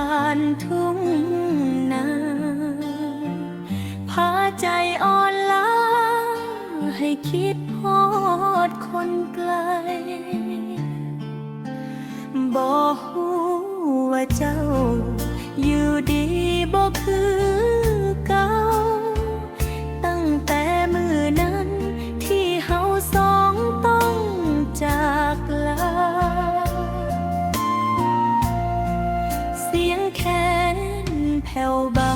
่านทุ่งนาพาใจอ่อนล้าให้คิดพอดคนไกล บอกว่าเจ้าอยู่ดีบอกคือ เสี